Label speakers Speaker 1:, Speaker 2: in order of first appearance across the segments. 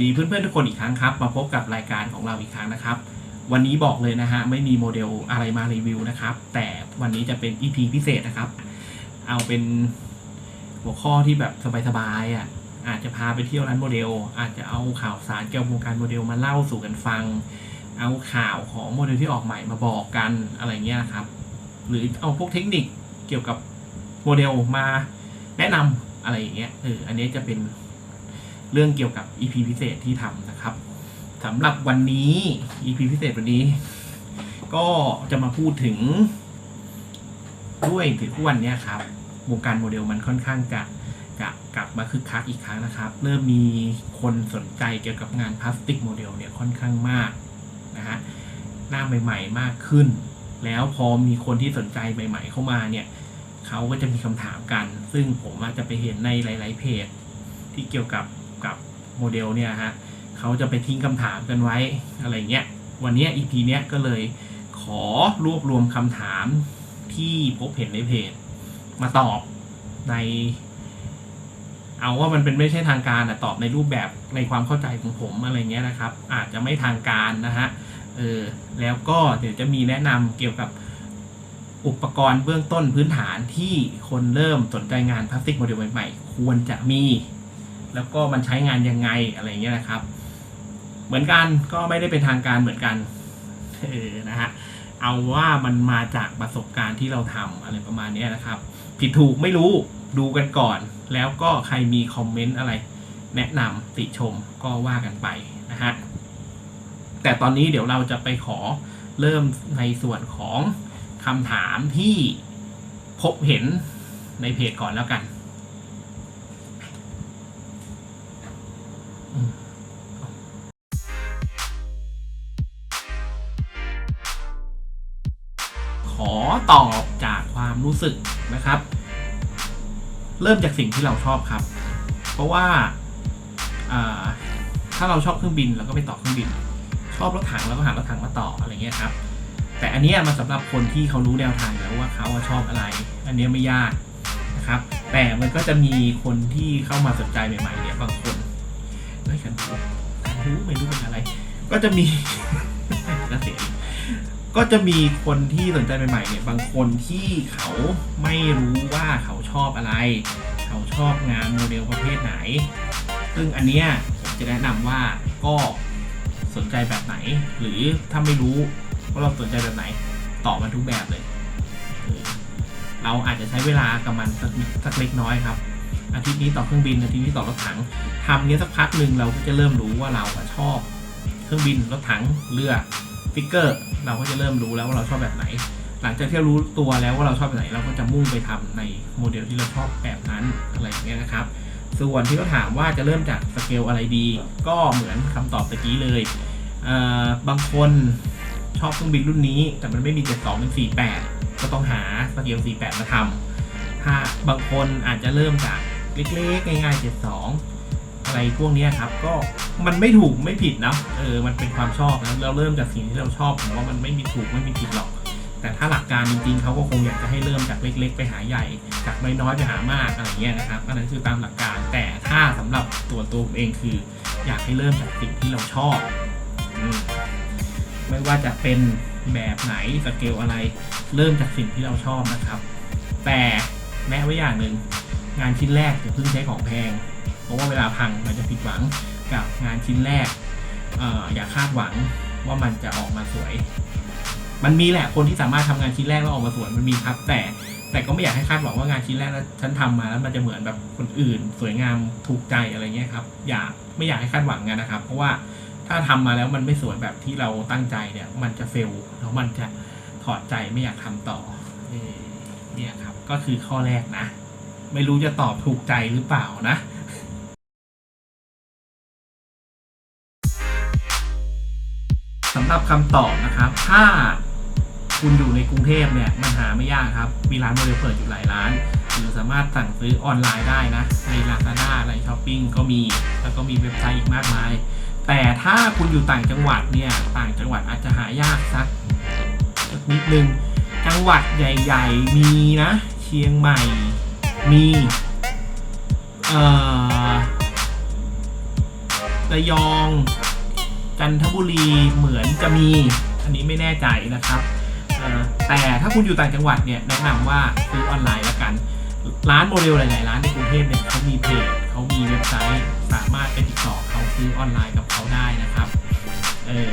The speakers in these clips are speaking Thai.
Speaker 1: ดีเพื่อนๆทุกคนอีกครั้งครับ มาพบกับรายการของเราอีกครั้งนะครับ วันนี้บอกเลยนะฮะไม่มีโมเดลอะไรมารีวิวนะครับ แต่วันนี้จะเป็น EP พิเศษนะครับ เอาเป็นหัวข้อที่แบบสบายๆอะอาจจะพาไปเที่ยวร้านโมเดล อาจจะเอาข่าวสารเกี่ยวกับวงการโมเดลมาเล่าสู่กันฟัง เอาข่าวของโมเดลที่ออกใหม่มาบอกกันอะไรเงี้ยครับ หรือเอาพวกเทคนิคเกี่ยวกับโมเดลมาแนะนำอะไรอย่างเงี้ยเอออันนี้จะเป็น เรื่องเกี่ยวกับ EP พิเศษที่ทำนะครับสำหรับวันนี้ EP พิเศษวันนี้ ก็จะมาพูดถึงด้วยถึงวันนี้ครับวงการโมเดลมันค่อนข้างจะจะกลับมาคึกคักอีกครั้งนะครับ เริ่มมีคนสนใจเกี่ยวกับงานพลาสติกโมเดลเนี่ยค่อนข้างมากนะฮะหน้าใหม่ๆมากขึ้น แล้วพอมีคนที่สนใจใหม่ ๆ เข้ามาเนี่ยเขาก็จะมีคำถามกัน ซึ่งผมอาจจะไปเห็นในหลาย ๆ เพจที่เกี่ยวกับ โมเดลเนี่ยฮะเขาจะไปทิ้งคำถามกันไว้อะไรเงี้ยวันนี้ EP เนี้ยก็เลยขอรวบรวมคำถามที่พบเห็นในเพจ มาตอบใน เอาว่ามันเป็นไม่ใช่ทางการแต่ตอบในรูปแบบในความเข้าใจของผมอะไรเงี้ยนะครับ อาจจะไม่ทางการนะฮะเออแล้วก็เดี๋ยวจะมีแนะนำเกี่ยวกับอุปกรณ์เบื้องต้นพื้นฐานที่คนเริ่มสนใจงานพลาสติกโมเดลใหม่ๆ ควรจะมี แล้วก็มันใช้งานยังไงอะไรเงี้ยนะครับ เหมือนกันก็ไม่ได้เป็นทางการเหมือนกันเออนะฮะเอาว่ามันมาจากประสบการณ์ที่เราทำอะไรประมาณเนี้ยนะครับ ผิดถูกไม่รู้ดูกันก่อน แล้วก็ใครมีคอมเมนต์อะไร แนะนำติชมก็ว่ากันไปนะฮะแต่ตอนนี้เดี๋ยวเราจะไปขอเริ่มในส่วนของคำถามที่พบเห็นในเพจก่อนแล้วกัน ตอบจากความรู้สึกนะครับ เริ่มจากสิ่งที่เราชอบครับ เพราะว่าถ้าเราชอบเครื่องบินเราก็ไปต่อเครื่องบิน ชอบรถถังเราก็หารถถังมาต่ออะไรเงี้ยครับ แต่อันนี้มันสำหรับคนที่เขารู้แนวทางแล้วว่าเขาอะชอบอะไร อันนี้ไม่ยากนะครับ แต่มันก็จะมีคนที่เข้ามาสนใจใหม่ๆเนี่ยบางคนเฮ้ยฉันรู้ฉันรู้ไม่รู้เป็นอะไร ก็จะมี ก็จะมีคนที่สนใจใหม่ๆเนี่ยบางคนที่เขาไม่รู้ว่าเขาชอบอะไร เขาชอบงานโมเดลประเภทไหน ซึ่งอันเนี้ยผมจะแนะนำว่าก็สนใจแบบไหน หรือถ้าไม่รู้ว่าเราสนใจแบบไหนตอบมันทุกแบบเลย เราอาจจะใช้เวลากับมันสักสักเล็กน้อยครับ อาทิตย์นี้ต่อเครื่องบินอาทิตย์นี้ต่อรถถังทำเนี้ยสักพักหนึ่งเราก็จะเริ่มรู้ว่าเราชอบ เครื่องบินรถถังเรือ ฟิกเกอร์เราก็จะเริ่มรู้แล้วว่าเราชอบแบบไหน หลังจากที่รู้ตัวแล้วว่าเราชอบแบบไหน เราก็จะมุ่งไปทำในโมเดลที่เราชอบแบบนั้นอะไรอย่างเงี้ยนะครับ ส่วนที่เขาถามว่าจะเริ่มจากสเกลอะไรดี ก็เหมือนคำตอบตะกี้เลยเออบางคนชอบเครื่องบินรุ่นนี้ แต่มันไม่มี 72เป็น48 ก็ต้องหาสเกล48 มาทำถ้าบางคนอาจจะเริ่มจากเล็กๆง่ายๆ 72 อะไรพวกนี้ครับก็มันไม่ถูกไม่ผิดนะเออมันเป็นความชอบนะเราเริ่มจากสิ่งที่เราชอบผมว่ามันไม่มีถูกไม่มีผิดหรอก แต่ถ้าหลักการจริงๆเขาก็คงอยากจะให้เริ่มจากเล็ก ๆ ไปหาใหญ่จากน้อยๆไปหามากอะไรเงี้ยนะครับอันนั้นคือตามหลักการ แต่ถ้าสำหรับตัวตัวผมเองคือ อยากให้เริ่มจากสิ่งที่เราชอบไม่ว่าจะเป็นแบบไหนสเกลอะไร เริ่มจากสิ่งที่เราชอบนะครับ แต่แม้ไว้อย่างหนึ่งงานชิ้นแรกอย่าเพิ่งใช้ของแพง เพราะว่าเวลาพังมันจะผิดหวังกับงานชิ้นแรกเอออย่าคาดหวังว่ามันจะออกมาสวย มันมีแหละคนที่สามารถทำงานชิ้นแรกแล้วออกมาสวยมันมีครับ แต่แต่ก็ไม่อยากให้คาดหวังว่างานชิ้นแรกแล้วฉันทำมาแล้วมันจะเหมือนแบบคนอื่น สวยงามถูกใจอะไรเงี้ยครับ อยากไม่อยากให้คาดหวังกันนะครับ เพราะว่าถ้าทำมาแล้วมันไม่สวยแบบที่เราตั้งใจเนี่ย มันจะเฟลแล้วมันจะถอดใจไม่อยากทำต่อเนี่ยครับ ก็คือข้อแรกนะ ไม่รู้จะตอบถูกใจหรือเปล่านะ สำหรับคำตอบนะครับ ถ้าคุณอยู่ในกรุงเทพเนี่ยมันหาไม่ยากครับ มีร้านโมเดลเปิดอยู่หลายร้าน หรือสามารถสั่งซื้อออนไลน์ได้นะ ใน Lazada อะไรช้อปปิ้งก็มี แล้วก็มีเว็บไซต์อีกมากมาย แต่ถ้าคุณอยู่ต่างจังหวัดเนี่ย ต่างจังหวัดอาจจะหายากสักนิดนึง จังหวัดใหญ่ ๆ มีนะ เชียงใหม่ มีเอ่อระยอง จันทบุรีเหมือนจะมี อันนี้ไม่แน่ใจนะครับ แต่ถ้าคุณอยู่ต่างจังหวัดเนี่ยแนะนำว่าซื้อออนไลน์แล้วกัน ร้านโมเดลหลายๆร้านในกรุงเทพเนี่ยเขามีเพจเขามีเว็บไซต์สามารถไปติดต่อเขาซื้อออนไลน์กับเขาได้นะครับเออ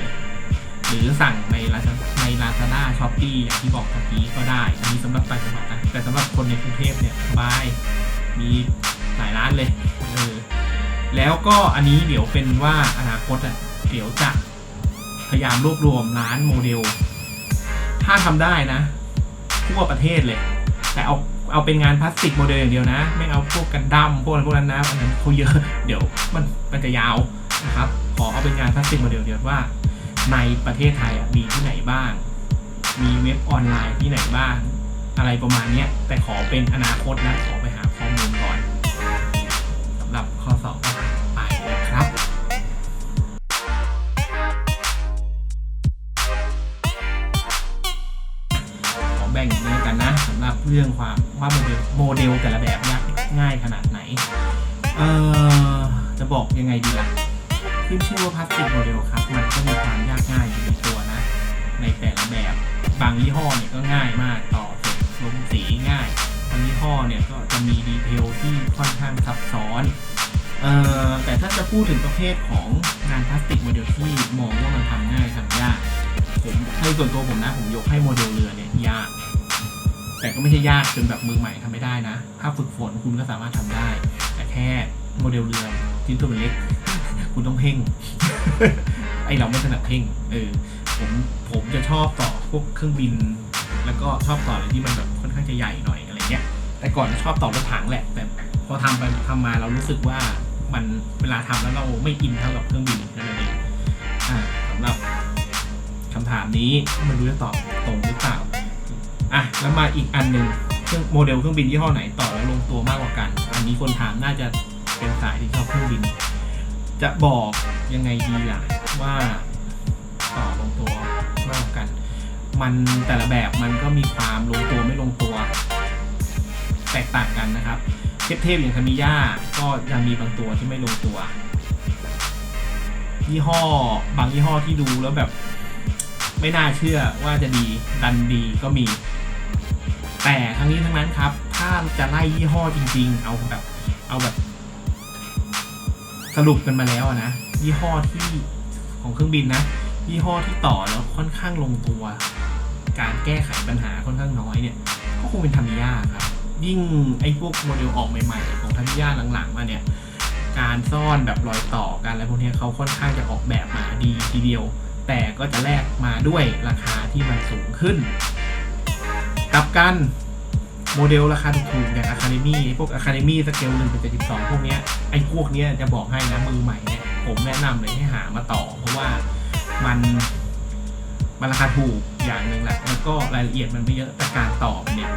Speaker 1: หรือสั่งในลานในลาซาด้าช้อปปี้อย่างที่บอกเมื่อกี้ก็ได้ อันนี้สำหรับต่างจังหวัดนะแต่สำหรับคนในกรุงเทพเนี่ยสบายมีหลายร้านเลยเออแล้วก็อันนี้เดี๋ยวเป็นว่าอนาคตอะ เดี๋ยวจะพยายามรวบรวมร้านโมเดล ถ้าทำได้นะ ทั่วประเทศเลย แต่เอาเอาเป็นงานพลาสติกโมเดลอย่างเดียวนะ ไม่เอาพวกกันดั้มพวกอะไรพวกนั้นนะอันนั้นเขาเยอะเดี๋ยวมันมันจะยาวนะครับ ขอเอาเป็นงานพลาสติกโมเดลเดียวว่า ในประเทศไทยอะมีที่ไหนบ้าง มีเว็บออนไลน์ที่ไหนบ้าง อะไรประมาณนี้แต่ขอเป็นอนาคตนะขอไปหา บ่งอย่างนี้แล้วกันนะสำหรับเรื่องความว่าโมเดลโมเดลแต่ละแบบยากง่ายขนาดไหน เอ่อ จะบอกยังไงดีล่ะขึ้นชื่อว่าพลาสติกโมเดลครับ มันก็มีความยากง่ายอยู่ในตัวนะ ในแต่ละแบบ บางยี่ห้อเนี่ยก็ง่ายมากต่อเสร็จลงสีง่ายบางยี่ห้อเนี่ยก็จะมีดีเทลที่ค่อนข้างซับซ้อนเอ่อแต่ถ้าจะพูดถึงประเภทของงานพลาสติกโมเดลที่มองว่ามันทำง่ายทำยาก ผมในส่วนตัวผมนะ ผมยกให้โมเดลเรือเนี่ยยาก แต่ก็ไม่ใช่ยากจนแบบมือใหม่ทำไม่ได้นะ ถ้าฝึกฝนคุณก็สามารถทำได้ แต่แค่โมเดลเรือชิ้นตัวมันเล็ก คุณต้องเพ่ง ไอเราไม่ถนัดเพ่ง เออ ผมผมจะชอบต่อพวกเครื่องบิน แล้วก็ชอบต่ออะไรที่มันแบบค่อนข้างจะใหญ่หน่อยอะไรเงี้ย แต่ก่อนชอบต่อรถถังแหละ แต่พอทำไปทำมาเรารู้สึกว่ามันเวลาทำแล้วเราไม่อินเท่ากับเครื่องบินนั่นเองอ่าสำหรับ คำถามนี้ไม่รู้จะตอบตรงหรือเปล่าอะแล้วมาอีกอันหนึ่งเครื่องโมเดลเครื่องบินยี่ห้อไหนต่อแล้วลงตัวมากกว่ากัน อันนี้คนถามน่าจะเป็นสายที่ชอบเครื่องบิน จะบอกยังไงดีล่ะว่าต่อลงตัวมากกว่ากัน มันแต่ละแบบมันก็มีความลงตัวไม่ลงตัว แตกต่างกันนะครับเทพๆอย่างทามิยาก็ยังมีบางตัวที่ไม่ลงตัว ยี่ห้อบางยี่ห้อที่ดูแล้วแบบ ไม่น่าเชื่อว่าจะดีดันดีก็มี แต่ทั้งนี้ทั้งนั้นครับ ถ้าจะไล่ยี่ห้อจริง ๆ เอาแบบ เอาแบบ สรุปกันมาแล้วอะนะ ยี่ห้อที่ของเครื่องบินนะ ยี่ห้อที่ต่อแล้วค่อนข้างลงตัว การแก้ไขปัญหาค่อนข้างน้อยเนี่ย ก็คงเป็นทามิยาครับ ยิ่งไอ้พวกโมเดลออกใหม่ๆ ของทามิยาหลังๆ มาเนี่ยการซ่อนแบบรอยต่อกันอะไรพวกนี้เขาค่อนข้างจะออกแบบมาดีทีเดียว แต่ก็จะแลกมาด้วยราคาที่มันสูงขึ้นกลับกันโมเดลราคาถูกอย่าง Academy พวก Academy สเกล1เป็น72พวกเนี้ยไอ้พวกเนี้ยจะบอกให้นะมือใหม่เนี่ยผมแนะนำเลยให้หามาต่อ เพราะว่ามันมันราคาถูกอย่างหนึ่งแหละแล้วก็รายละเอียดมันไม่เยอะแต่การต่อมันเนี่ย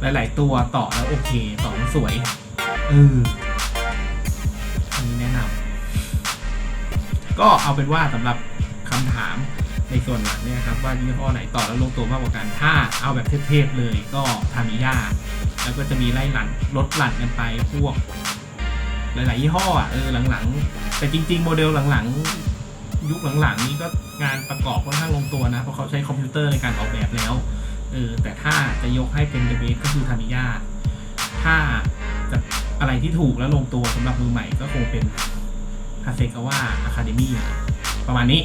Speaker 1: หลาย ๆ ตัวต่อแล้วโอเคต่อแล้วสวยเอออันนี้แนะนำก็เอาเป็นว่าสำหรับ คำถามในส่วนหลังเนี่ยครับว่ายี่ห้อไหนต่อแล้วลงตัวมากกว่ากัน ถ้าเอาแบบเทพๆเลยก็ทามิยาแล้วก็จะมีไล่หลั่นลดหลั่นกันไปพวก หลายๆยี่ห้ออะเออหลังๆ แต่จริง ๆ โมเดลหลังๆ ยุคหลังๆ นี้ก็งานประกอบค่อนข้างลงตัวนะ เพราะเขาใช้คอมพิวเตอร์ในการออกแบบแล้วเออแต่ถ้าจะยกให้เป็นเดเบสก็คือทามิยาถ้าจะอะไรที่ถูกแล้วลงตัวสำหรับมือใหม่ก็คงเป็นฮาเซกาวะอะคาเดมี่ประมาณนี้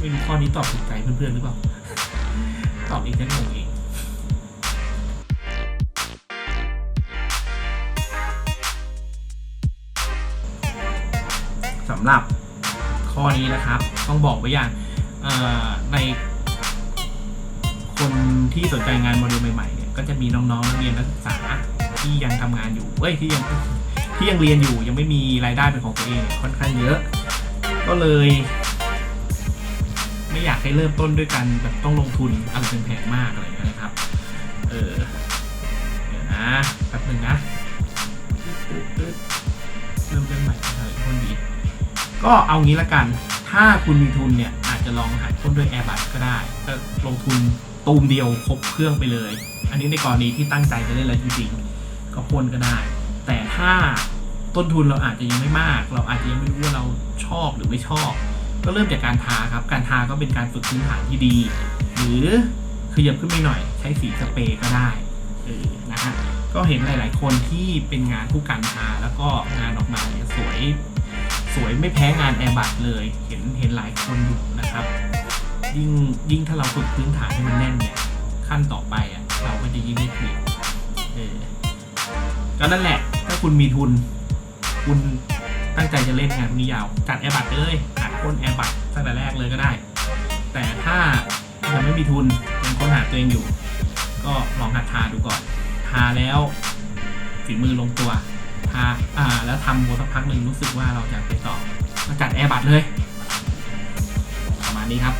Speaker 1: ไม่รู้ข้อนี้ตอบถูกใจเพื่อนๆหรือเปล่า ตอบเองแค่งงเองสำหรับข้อนี้นะครับ ต้องบอกไว้อย่างในคนที่สนใจงานโมเดลใหม่ๆเนี่ยก็จะมีน้องๆนักเรียนนักศึกษาที่ยังทำงานอยู่เอ้ยที่ยังที่ยังเรียนอยู่ยังไม่มีรายได้เป็นของตัวเองเนี่ยค่อนข้างเยอะ ก็เลย ไม่อยากให้เริ่มต้นด้วยกันแบบต้องลงทุนอะไรแพงมากอะไรเงี้ยนะครับ เออเดี๋ยวนะแป๊บหนึ่งนะเริ่มเรื่องใหม่อะไรคนดี ก็เอางี้ละกัน ถ้าคุณมีทุนเนี่ยอาจจะลองหัดพ่นด้วย Airbus ก็ได้ก็ลงทุนตูมเดียวครบเครื่องไปเลย อันนี้ในกรณีที่ตั้งใจจะเล่นแล้วจริงๆก็พ่นก็ได้ แต่ถ้าต้นทุนเราอาจจะยังไม่มาก เราอาจจะยังไม่รู้ว่าเราชอบหรือไม่ชอบ ก็เริ่มจากการทาครับ การทาก็เป็นการฝึกพื้นฐานที่ดี หรือขยับขึ้นไปหน่อยใช้สีสเปรย์ก็ได้เออนะฮะก็เห็นหลาย ๆ คนที่เป็นงานผู้การทาแล้วก็งานออกมาเนี่ยสวยสวยไม่แพ้งานแอร์บัตเลย เห็นเห็นหลายคนอยู่นะครับ ยิ่งยิ่งถ้าเราฝึกพื้นฐานให้มันแน่นเนี่ยขั้นต่อไปอะเราก็จะยิ่งได้เปรียบเออก็นั่นแหละ ถ้าคุณมีทุน คุณตั้งใจจะเล่นงานนี้ยาว จัดแอร์บัตเลย ค้นแอร์บัตตั้งแต่แรกเลยก็ได้ แต่ถ้ายังไม่มีทุนยังค้นหาตัวเองอยู่ ก็ลองหัดทาดูก่อน ทาแล้วฝีมือลงตัวทาอ่า แล้วทำโมสักพักหนึ่งรู้สึกว่าเราจะไปต่อก็จัดแอร์บัตเลยประมาณนี้ครับ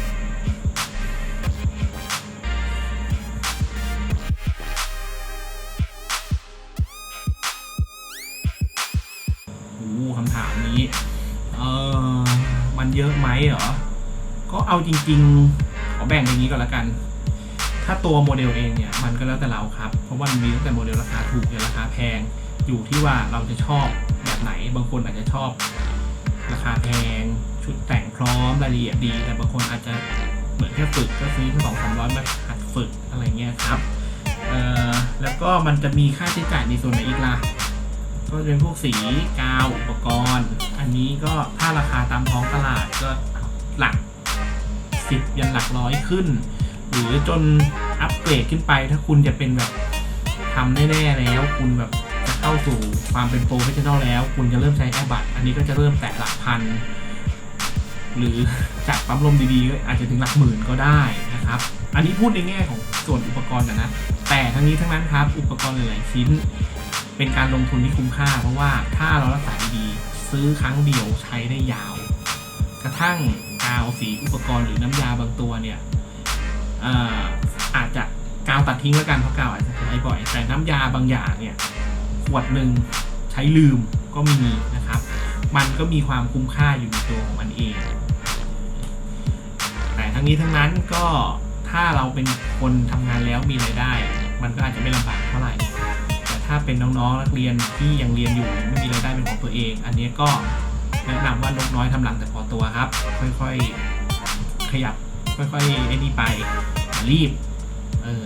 Speaker 1: คำถามนี้ เออ มันเยอะไหมเหรอ ก็เอาจริง ๆ ขอแบ่งอย่างนี้ก่อนละกัน ถ้าตัวโมเดลเองเนี่ย มันก็แล้วแต่เราครับ เพราะว่ามันมีตั้งแต่โมเดลราคาถูกจนราคาแพง อยู่ที่ว่าเราจะชอบแบบไหน บางคนอาจจะชอบ ราคาแพง ชุดแต่งพร้อมรายละเอียดดี แต่บางคนอาจจะเหมือนแค่ฝึกก็ซื้อแค่สองสามร้อยมาหัดฝึกอะไรเงี้ยครับเอ่อแล้วก็มันจะมีค่าใช้จ่ายในส่วนไหนอีกล่ะ ก็จะเป็นพวกสีกาวอุปกรณ์ อันนี้ก็ถ้าราคาตามท้องตลาดก็หลักสิบยันหลักร้อยขึ้น หรือจนอัปเกรดขึ้นไป ถ้าคุณจะเป็นแบบทำแน่ๆแล้ว คุณแบบจะเข้าสู่ความเป็นโปรเฟชชั่นอลแล้ว คุณจะเริ่มใช้แอร์บัตอันนี้ก็จะเริ่มแตะหลักพัน หรือจากปั๊มลมดีๆก็อาจจะถึงหลักหมื่นก็ได้นะครับ อันนี้พูดในแง่ของส่วนอุปกรณ์นนะแต่ทั้งนี้ทั้งนั้นครับ อุปกรณ์หลายๆชิ้น เป็นการลงทุนที่คุ้มค่า เพราะว่าถ้าเรารักษาดีซื้อครั้งเดียวใช้ได้ยาว กระทั่งกาวสีอุปกรณ์หรือน้ำยาบางตัวเนี่ยอออาจจะกาวตัดทิ้งแล้วกันเพราะกาวอาจจะใช้บ่อย แต่น้ำยาบางอย่างเนี่ยขวดหนึ่งใช้ลืมก็มีนะครับ มันก็มีความคุ้มค่าอยู่ในตัวของมันเอง แต่ทั้งนี้ทั้งนั้นก็ถ้าเราเป็นคนทำงานแล้วมีรายได้ มันก็อาจจะไม่ลำบากเท่าไหร่ ถ้าเป็นน้องๆนักเรียนที่ยังเรียนอยู่ไม่มีรายได้เป็นของตัวเอง อันนี้ก็แนะนำว่านกน้อยทำหลังแต่พอตัวครับ ค่อยๆขยับค่อยๆไอ้นี่ไปรีบเออ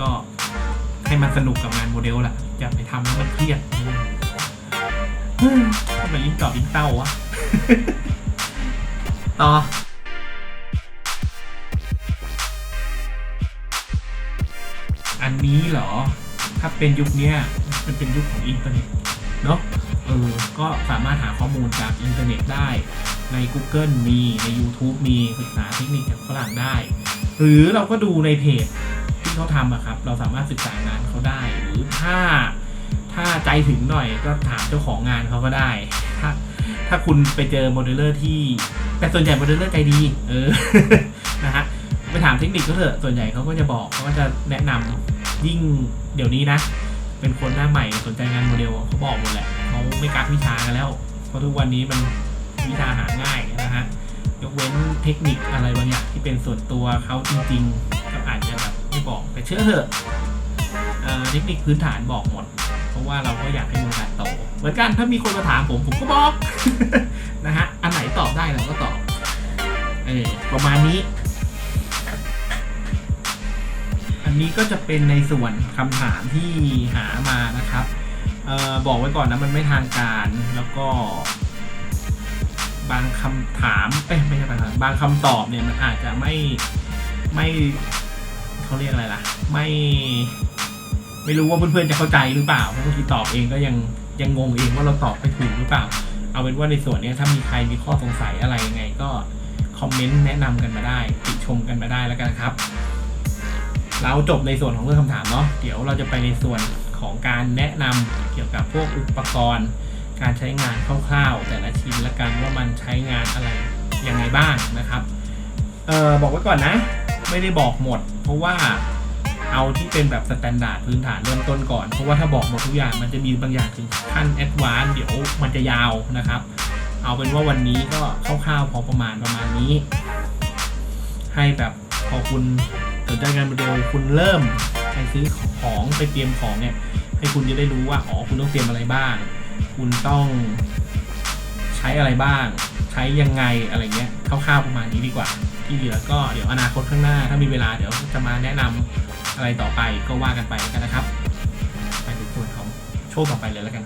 Speaker 1: ก็ให้มันสนุกกับงานโมเดลแหละอย่าไปทำแล้วมันเครียดทำไมลิ้นตอบลิ้นเต้าวะต่อ อันนี้เหรอ ถ้าเป็นยุคเนี้ยมันเป็นยุคของอินเทอร์เน็ตเนาะเออก็สามารถหาข้อมูลจากอินเทอร์เน็ตได้ ใน Google มีใน YouTube มีศึกษาเทคนิคจากฝรั่งได้ หรือเราก็ดูในเพจที่เขาทำอะครับ เราสามารถศึกษางานเขาได้ หรือถ้าถ้าใจถึงหน่อยก็ถามเจ้าของงานเขาก็ได้ ถ้าถ้าคุณไปเจอโมเดลเลอร์ที่ แต่ส่วนใหญ่โมเดลเลอร์ใจดี เออ นะฮะ ไปถามเทคนิคก็เถอะ ส่วนใหญ่เขาก็จะบอกเขาก็จะแนะนำ ยิ่งเดี๋ยวนี้นะ เป็นคนหน้าใหม่สนใจงานโมเดลเขาบอกหมดแหละเขาไม่กักวิชากันแล้ว เพราะทุกวันนี้มันวิชาหาง่ายนะฮะยกเว้นเทคนิคอะไรบางอย่างที่เป็นส่วนตัวเขาจริงๆก็อาจจะแบบไม่บอกแต่เชื่อเถอะเอ่อเทคนิคพื้นฐานบอกหมด เพราะว่าเราก็อยากให้วงการโตเหมือนกันถ้ามีคนมาถามผมผมก็บอกนะฮะอันไหนตอบได้เราก็ตอบเออประมาณนี้ นนี้ก็จะเป็นในส่วนคำถามที่หามานะครับออบอกไว้ก่อนนะมันไม่ทางการแล้วก็ บางคำถามเอ้ไม่ใช่บางคำบางคำตอบเนี่ยมันอาจจะไม่ไม่เขาเรียกอะไรล่ะ ไม่ ไม่รู้ว่าเพื่อนๆจะเข้าใจหรือเปล่าเพราะบางทีตอบเองก็ยังยังงงเองว่าเราตอบไปถูกหรือเปล่า เอาเป็นว่าในส่วนนี้ถ้ามีใครมีข้อสงสัยอะไรยังไง ก็คอมเมนต์แนะนำกันมาได้ติชมกันมาได้แล้วกันครับ เราจบในส่วนของเรื่องคำถามเนาะเดี๋ยวเราจะไปในส่วนของการแนะนำเกี่ยวกับพวกอุปกรณ์ การใช้งานคร่าวๆ แต่ละชิ้นละกันว่ามันใช้งานอะไรยังไงบ้างนะครับเออบอกไว้ก่อนนะ ไม่ได้บอกหมด เพราะว่าเอาที่เป็นแบบสแตนดาร์ดพื้นฐานเริ่มต้นก่อน เพราะว่าถ้าบอกหมดทุกอย่างมันจะมีบางอย่างถึงขั้นแอดวานเดี๋ยวมันจะยาวนะครับ เอาเป็นว่าวันนี้ก็คร่าวๆพอประมาณประมาณนี้ ให้แบบพอคุณ สนใจงานโมเดลคุณเริ่มไปซื้อของไปเตรียมของเนี่ย ให้คุณจะได้รู้ว่าอ๋อคุณต้องเตรียมอะไรบ้าง คุณต้องใช้อะไรบ้าง ใช้ยังไงอะไรเงี้ยคร่าวๆประมาณนี้ดีกว่า ที่เหลือก็เดี๋ยวอนาคตข้างหน้า ถ้ามีเวลาเดี๋ยวจะมาแนะนำอะไรต่อไปก็ว่ากันไปกันนะครับ ไปดูส่วนของโชว์ต่อไปเลยแล้วกัน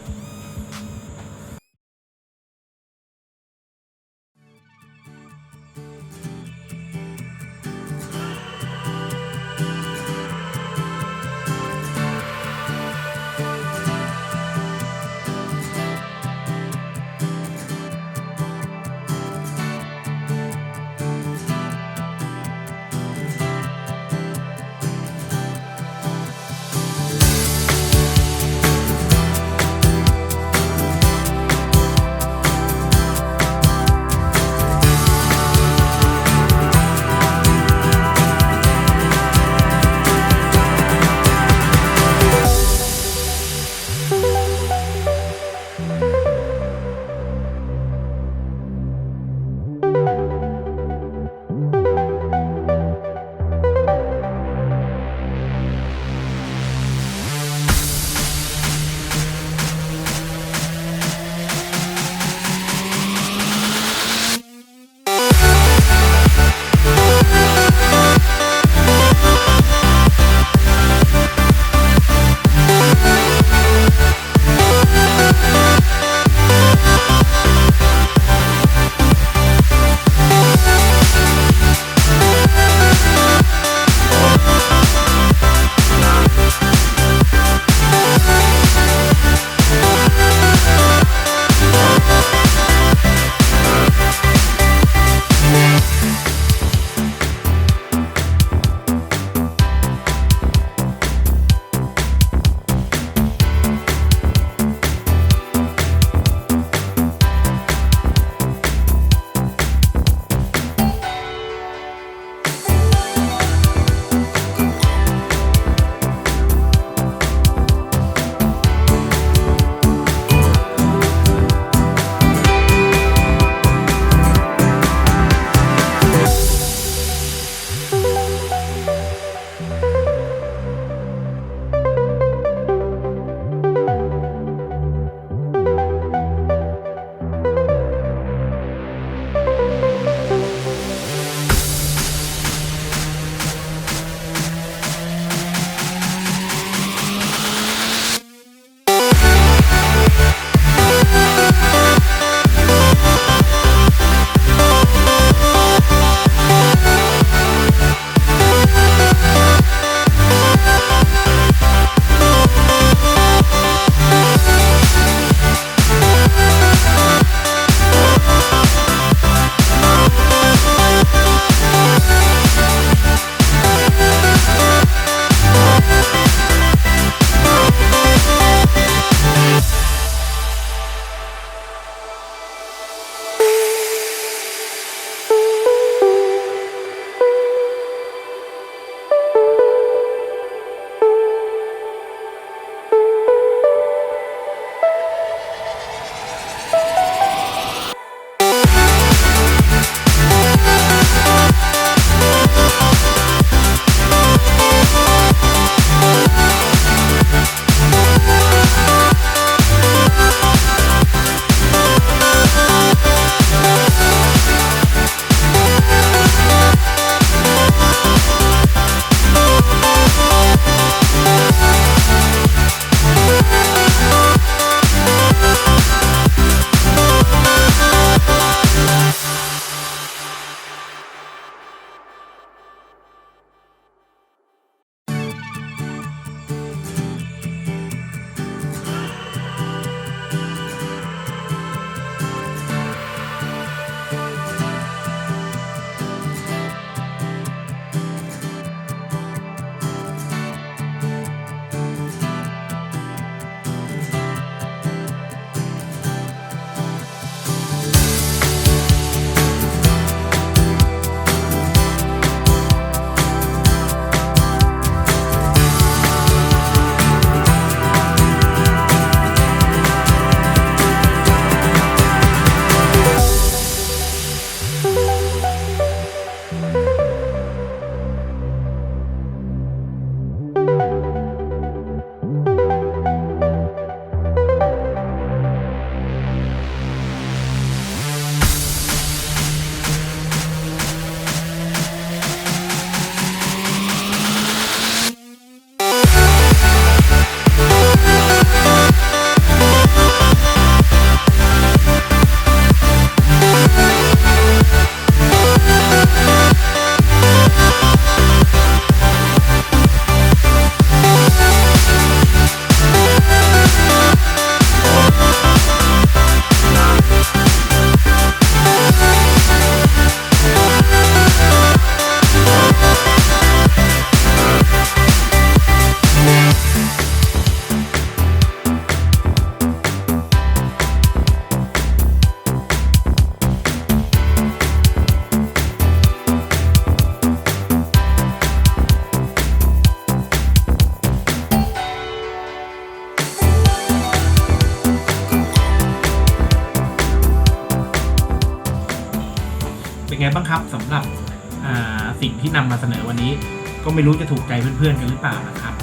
Speaker 1: นี้ก็ไม่รู้จะถูกใจเพื่อนๆกันหรือเปล่านะครับ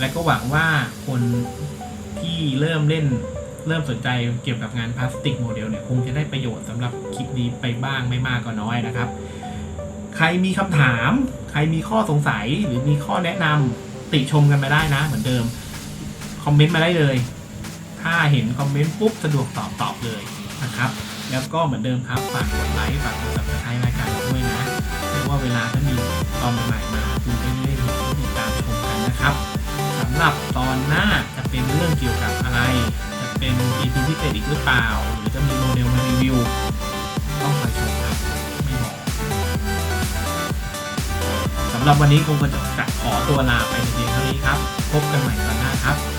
Speaker 1: และก็หวังว่าคนที่เริ่มเล่นเริ่มสนใจเกี่ยวกับงานพลาสติกโมเดลเนี่ยคงจะได้ประโยชน์สำหรับคลิปนี้ไปบ้างไม่มากก็น้อยนะครับ ใครมีคำถาม ใครมีข้อสงสัยหรือมีข้อแนะนำติชมกันมาได้นะ เหมือนเดิมคอมเมนต์มาได้เลย ถ้าเห็นคอมเมนต์ปุ๊บสะดวกตอบตอบเลยนะครับ แล้วก็เหมือนเดิมครับฝากกดไลค์ฝากกด subscribe รายการเราด้วยนะ เพราเวลาถ้ามีตอนใหม่ๆมาคุณจะได้ติดตามชมกันนะครับสำหรับตอนหน้าจะเป็นเรื่องเกี่ยวกับอะไร จะเป็น EP พิเศษอีกหรือเปล่า หรือจะมีโมเดลมารีวิวต้องคอยชมครับไม่บอกสำหรับวันนี้คงจะขอตัวลาไปเพียงเท่านี้ครับ พบกันใหม่ตอนหน้าครับ